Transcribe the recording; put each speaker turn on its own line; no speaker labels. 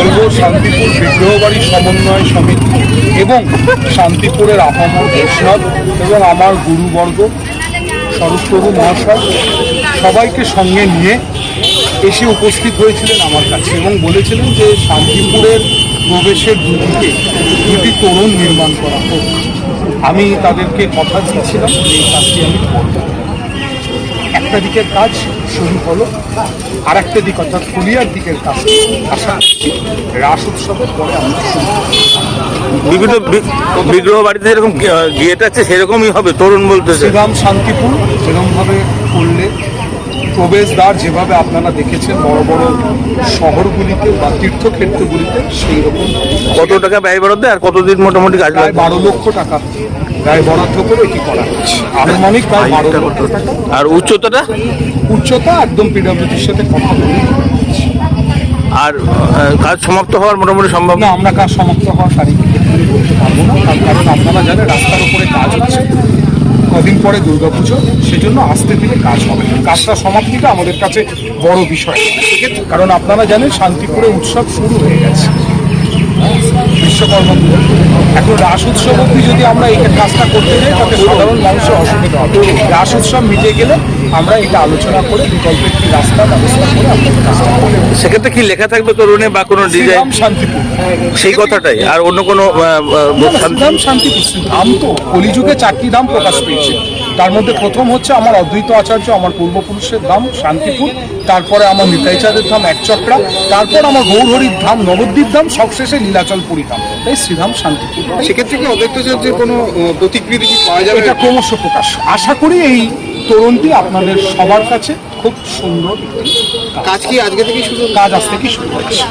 বলব শান্তিপুর বিগ্রহবাড়ি সমন্বয় সমিতি এবং শান্তিপুরের আপামর বৈষ্ণব এবং আমার গুরুবর্গ স্বরূপপ্রভু মহাশয়, সবাইকে সঙ্গে নিয়ে এসে উপস্থিত হয়েছিলেন আমার কাছে এবং বলেছিলেন যে শান্তিপুরের প্রবেশের দুদিকে দুটি তোরণ নির্মাণ করা হোক। আমি তাদেরকে কথা দিয়েছিলাম যে এই কাজটি আমি করব। একটা দিকের কাজ শুরু হলো আর একটা দিক অর্থাৎ ফুলিয়ার দিকের কাজ। আশা করছি রাস উৎসবের পরে আমরা শুরু
বিভিন্ন বিগ্রহ বাড়িতে যেরকম গেট আছে সেরকমই হবে তরুণ বলতে
শ্রীরাম শান্তিপুর সেরকমভাবে করলে প্রবেশদ্বার যেভাবে আপনারা দেখেছেন বড় বড় শহরগুলিতে বা তীর্থক্ষেত্রগুলিতে সেই রকম
কত টাকা ব্যয় বরাদ্দ আর কতদিন মোটামুটি কাজ
বারো লক্ষ টাকা। প্রায় বরাদ্দ করে এটি করা হচ্ছে? আনুমানিক প্রায় বারো লক্ষ টাকা।
আর উচ্চতাটা?
উচ্চতা একদম পিডব্লিউডির সাথে কথা বলি
আর কাজ সমাপ্ত হওয়ার মোটামুটি সম্ভব?
না আমরা কাজ সমাপ্ত হওয়ার তারিখ বলতে পারব না। তার কারণ আপনারা জানেন রাস্তার উপরে কাজ হচ্ছে। কদিন পরে দুর্গাপুজো সেজন্য আস্তে ধীরে কাজ হবে কাজটা সমাপ্তিটা আমাদের কাছে বড় বিষয়। কারণ আপনারা জানেন শান্তিপুরে উৎসব শুরু হয়ে গেছে। বিশ্বকর্মা পুজো এখন রাস উৎসব অব্দি যদি আমরা এই কাজটা করতে যাই তাতে সাধারণ মানুষের অসুবিধা হবে। রাস উৎসব মিটে গেলে আমরা এটা আলোচনা করে বিকল্প একটি রাস্তা ব্যবস্থা করে কাজটা
সেক্ষেত্রে কি লেখা থাকবে তরুণে বা কোনো ডিজাইন?
শ্রীরাম শান্তিপুর।
সেই কথাটাই। আর অন্য কোনো
শ্রীরাম শান্তিপুর? ধাম তো কলিযুগে চারটি ধাম প্রকাশ পেয়েছে। তার মধ্যে প্রথম হচ্ছে আমার অদ্বৈত আচার্য আমার পূর্বপুরুষের ধাম শান্তিপুর তারপরে আমার নিতাইচাঁদের ধাম একচক্রা তারপর আমার গৌরহরির ধাম নবদ্বীপ ধাম সবশেষে নীলাচলপুরী ধাম তাই শ্রীধাম শান্তিপুর।
সেক্ষেত্রে কি অদ্বৈতাচার্যের কোনো প্রতিকৃতি কি পাওয়া যাবে?
এটা ক্রমশ প্রকাশ। আশা করি এই তরুণটি আপনাদের সবার কাছে খুব সুন্দর
কাজ কি আজকে থেকে শুরু?
কাজ আজ থেকে শুরু